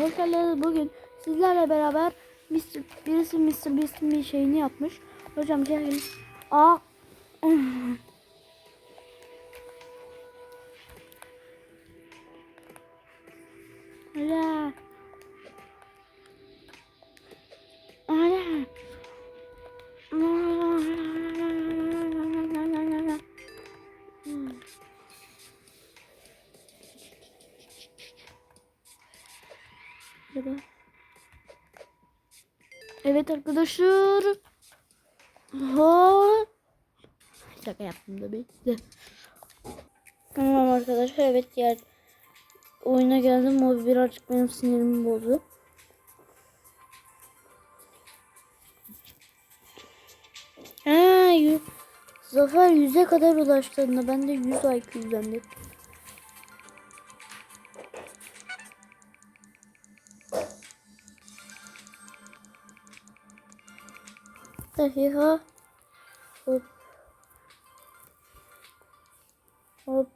Hoş geldiniz. Bugün sizlerle beraber Mr. birisi Mr. Beast'in bir şeyini yapmış. Hocam gelin. Aa. Hala. Hala. Merhaba. Evet arkadaşlar. Ha. Şaka yaptım da bekle. Tamam arkadaşlar evet diğer oyuna geldim. O birazcık benim sinirimi bozdu. Ha, Zafer 100'e kadar ulaştığında ben de 100 IQ zannettim. Dahiha. Hop. Hop.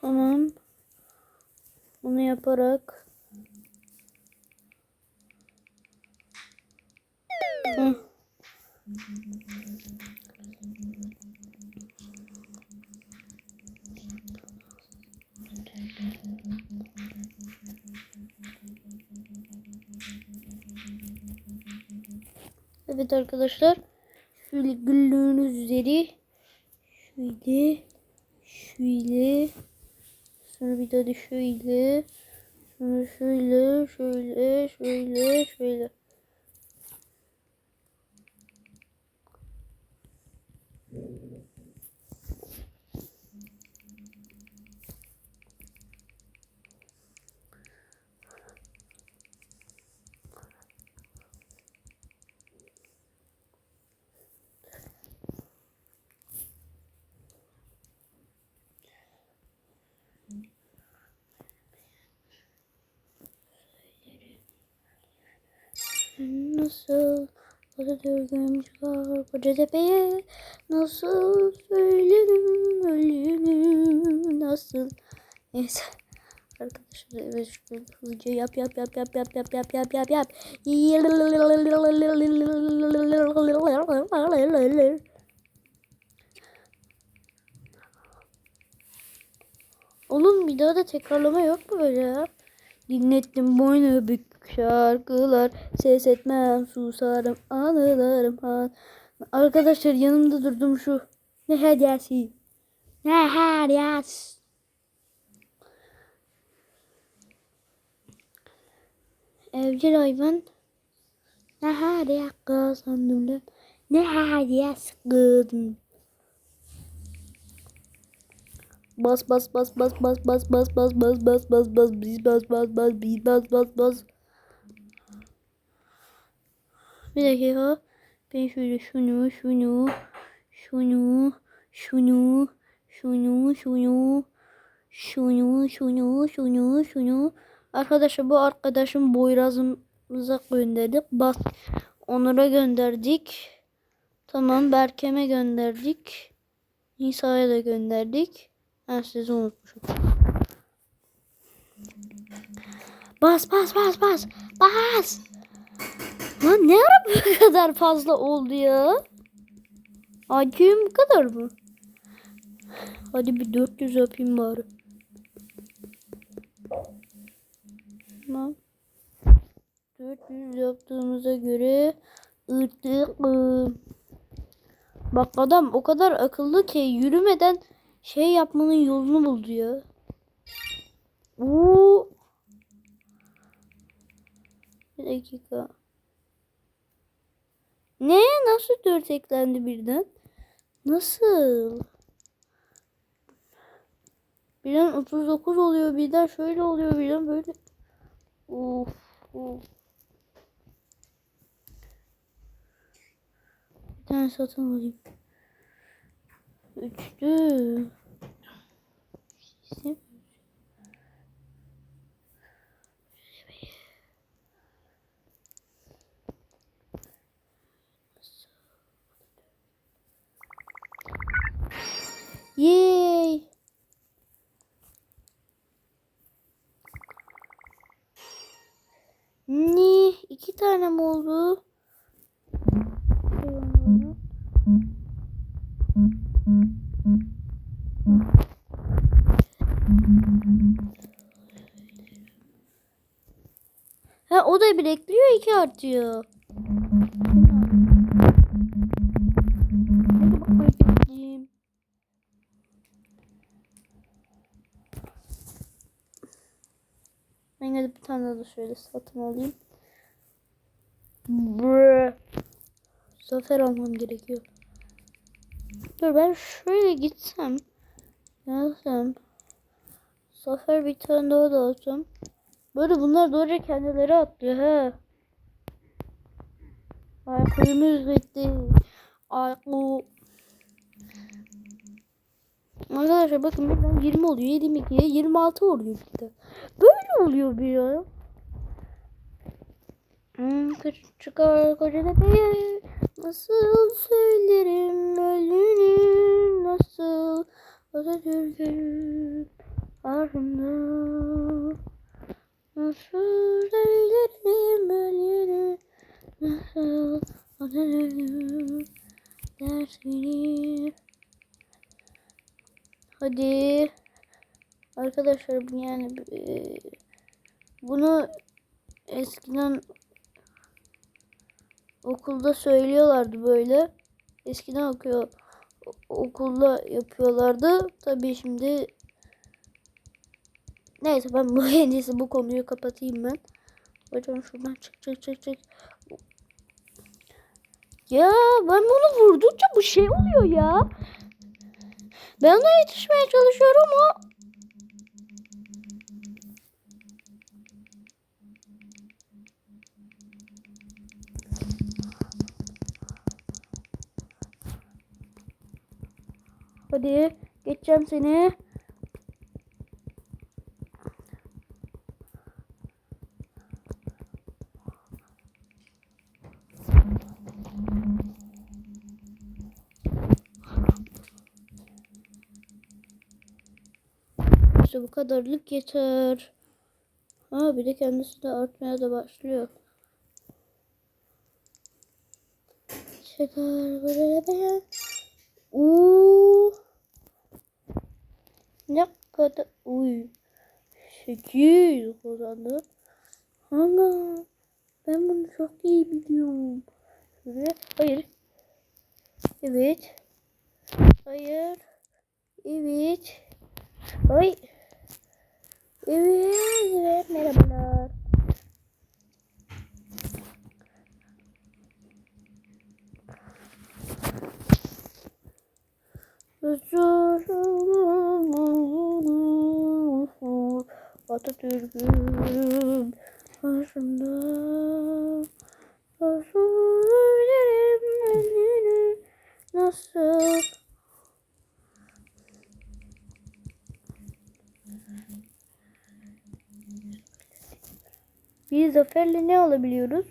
Tamam. Bunu yaparak Hı. Evet arkadaşlar. Şöyle güldüğünüz üzeri şöyle şöyle. Sonra bir daha da şöyle. Sonra şöyle şöyle şöyle şöyle Nasıl? Atatürk'üm çıkar Kocatepe'ye Nasıl söylerim ölümü? Nasıl? Neyse. Arkadaşlar evet şu hızlıca yap yap yap yap yap yap yap yap yap yap. Oğlum bir daha da tekrarlama yok mu böyle ya? Dinlettim boynu bükük şarkılar Ses etmem susarım anılarım ha. Arkadaşlar yanımda durdum şu Ne hediyesi Ne hediyesi Evcil hayvan Ne hediye kazandım lan Ne hediyesi kızım Bas bas bas bas bas bas bas bas bas bas bas bas bas bas bas bas bas bas. Bir dakika. Ben şöyle şunu şunu şunu şunu şunu şunu şunu şunu şunu şunu Arkadaşlar bu arkadaşım Boyraz'ımıza gönderdik. Bas Onur'a gönderdik. Tamam Berkem'e gönderdik. Nisa'ya da gönderdik. Ben sizi unutmuşum. Bas bas bas bas. Bas. Lan ne ara bu kadar fazla oldu ya? IQ'm bu kadar mı? Hadi bir 400 yapayım bari. Tamam. 400 yaptığımıza göre ırtık. Bak adam o kadar akıllı ki yürümeden şey yapmanın yolunu buldu ya. Oo. Bir dakika. Ne? Nasıl dört eklendi birden? Nasıl? Birden 39 oluyor, birden şöyle oluyor, birden böyle. Of, of. Bir tane satın alayım. Üçlü. İsim. Yay. Ne? İki tane mi oldu? Ha o da bir ekliyor iki artıyor. Gidip bir tane daha şöyle satın alayım. Brr. Zafer almam gerekiyor. Dur ben şöyle gitsem. Gelsem. Zafer bir tane daha da alsam. Böyle bunlar doğru kendileri atlıyor he. Ay kuyumuz bitti. Ay o. Arkadaşlar bakın birden 20 oluyor. 22'ye 26 oluyor işte. Böyle oluyor bir ya. Hmm, küçük koca tepeye Nasıl söylerim ölünü Nasıl Atatürk'ün ardında Nasıl söylerim ölünü Nasıl Atatürk'ün dersini Hadi Arkadaşlar yani e, bunu eskiden okulda söylüyorlardı böyle. Eskiden okuyor okulda yapıyorlardı. Tabii şimdi neyse ben bu en bu konuyu kapatayım ben. Hocam şuradan çık çık çık çık. Ya ben bunu vurdukça bu şey oluyor ya. Ben ona yetişmeye çalışıyorum ama Hadi geçeceğim seni. İşte bu kadarlık yeter. Ha bir de kendisi de artmaya da başlıyor. Çıkar böyle be. Uuu. Ne kadar uy. Sekiz kazandı. Ana. Ben bunu çok iyi biliyorum. Şöyle. Hayır. Evet. Hayır. Evet. Ay. Evet. Evet. Merhabalar. Söylerim önünü nasıl Bir zaferle ne alabiliyoruz?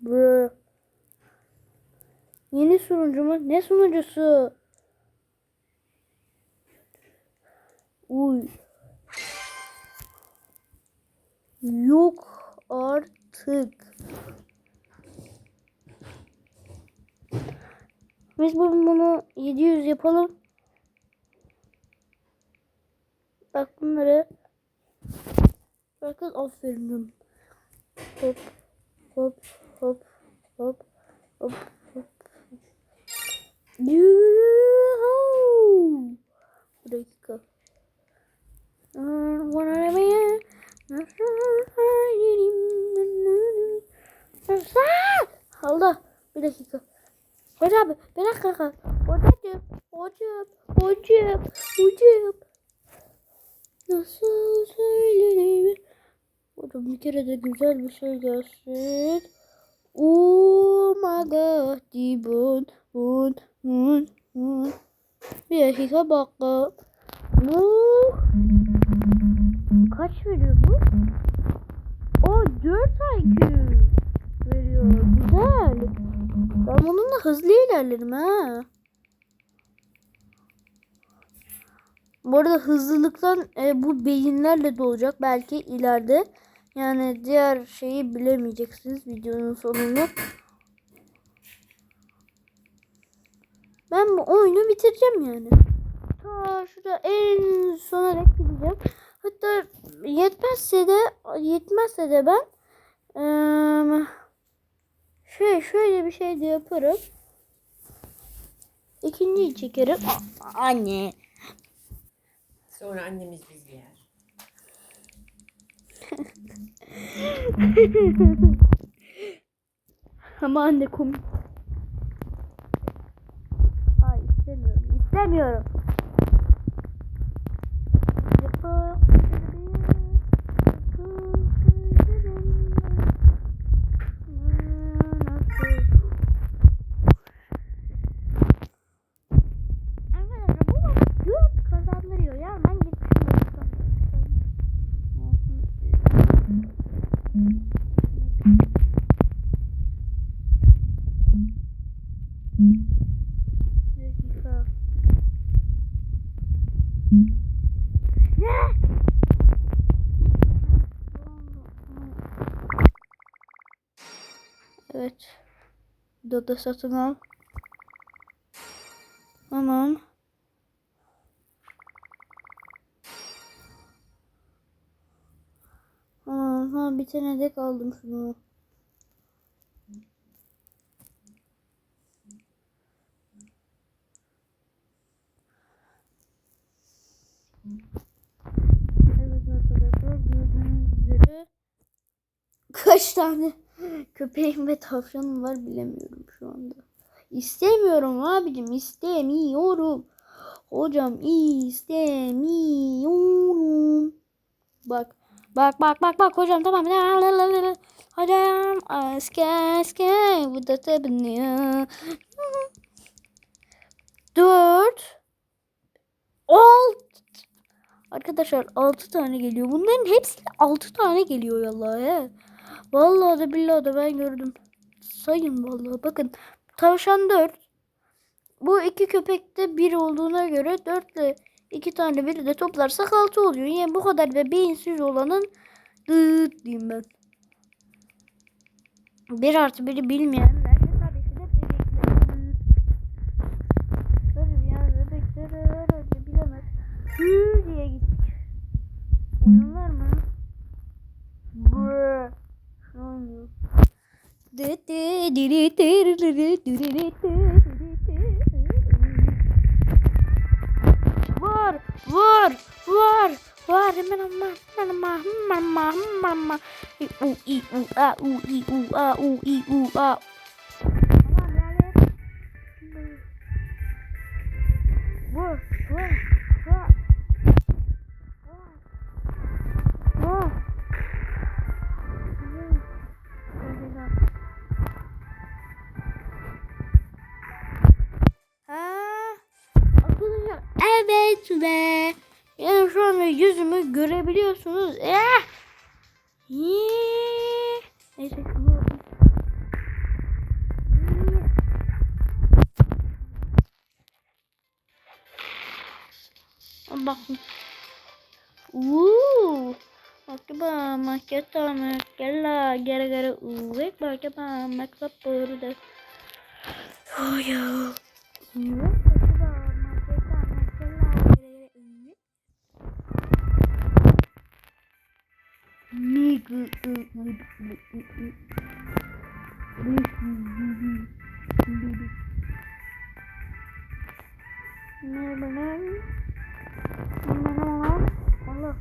Bro. Yeni sunucu mu? Ne sunucusu? Uy. Yok artık. Biz bu- bunu 700 yapalım. Bak bunları. Bakın aferin. Hop hop hop hop hop hop. Yuhuu. Bir dakika. Allah. Bir dakika. Hocam bir dakika. Hocam. Hocam. Hocam. Hocam. Nasıl söylenir? Hocam bir kere de güzel bir şey gelsin. Oh my god. Dibun. Bun. Bun. Bun. Bir dakika bakalım. Bu kaç veriyor bu? O 4 IQ veriyor. Güzel. Ben bununla hızlı ilerlerim ha. Bu arada hızlılıktan e, bu beyinlerle de olacak belki ileride. Yani diğer şeyi bilemeyeceksiniz videonun sonunu. Ben bu oyunu bitireceğim yani. Ta şurada en sona dek gideceğim. Hatta yetmezse de yetmezse de ben eee şey şöyle bir şey de yaparım. İkinciyi çekerim. Anne. Sonra annemiz bizi yer. Ama anne komik. Hayır istemiyorum. İstemiyorum. Arkadaşlar bu bana dört kazandırıyor ya. Ben gitmişim. Dakika. Ne? Evet. Dodo satın al. Tamam. Tamam, ha bitene dek aldım şunu. Evet arkadaşlar gördüğünüz üzere kaç tane köpeğim ve tavşanım var bilemiyorum şu anda. İstemiyorum abicim istemiyorum. Hocam istemiyorum. Bak bak bak bak bak hocam tamam. Hocam aske aske bu da tabii Dört. Alt. Arkadaşlar 6 tane geliyor. Bunların hepsi 6 tane geliyor vallahi. He. Vallahi de billahi de ben gördüm. Sayın vallahi bakın. Tavşan 4. Bu iki köpekte 1 olduğuna göre 4 ile 2 tane biri de toplarsak 6 oluyor. Yani bu kadar da beyinsiz olanın dıt diyeyim ben. 1 artı 1'i bilmeyenler de tabii ki de bebekler. Tabii yani bebekler herhalde bilemez. Hı diye gittik. Oyun var mı? Brr. Şu oynuyor. Var, var, var, var. Hemen ama, hemen ama, hemen ama, hemen ama. U i u a u i u a u i u a. yüzümü görebiliyorsunuz. Eh. Neyse şunu. Bakın. Uuu. Makaba maketa makela gara gara uwek makaba makapurda. Oh ya. Uwek Merhaba. Allah.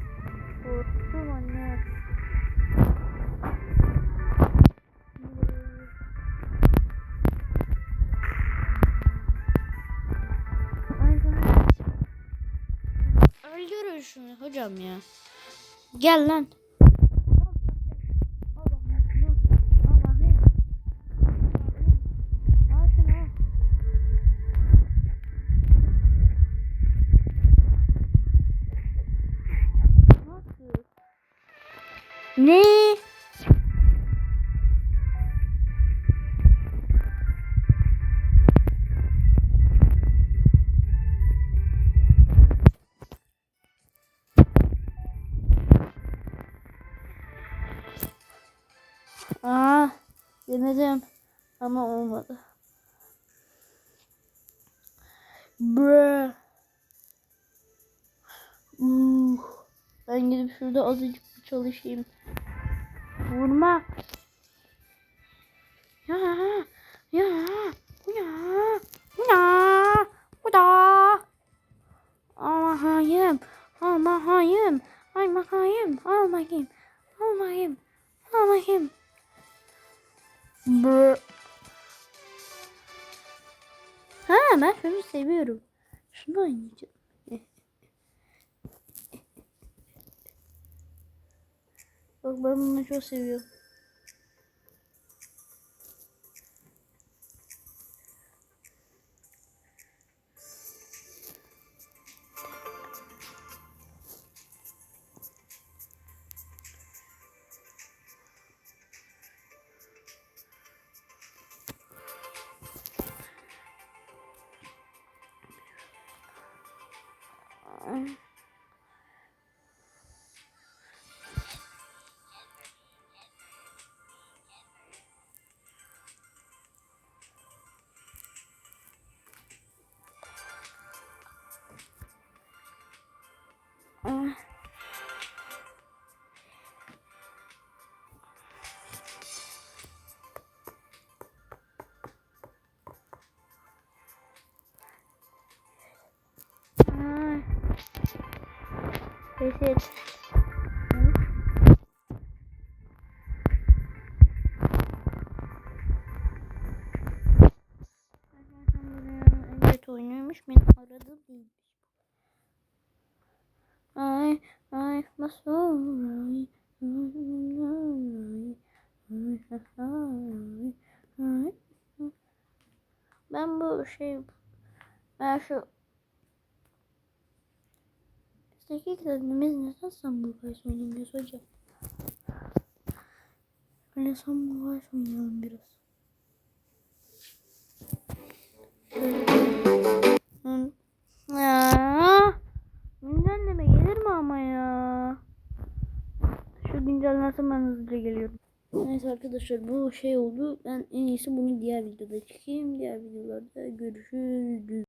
Korktum anne. Öldürün şunu hocam ya. Gel lan. Denedim ama olmadı. Bre. Uh. Ben gidip şurada azıcık çalışayım. Vurma. Ya ya ya ya bu da Allah'ım Allah'ım Allah'ım Allah'ım Allah'ım Allah'ım Brr. Ha ben şunu seviyorum. Şunu oynayacağım. Bak ben bunu çok seviyorum. À. À. This is ben bu şey ben şu Bizdeki kendimiz neden Samuray oynamıyoruz hocam? Öyle Samuray oynayalım biraz. Ya. Güncelleme gelir mi ama ya? Şu güncellensin ben hızlıca geliyorum. Neyse arkadaşlar bu şey oldu. Ben en iyisi bunu diğer videoda çekeyim. Diğer videolarda görüşürüz.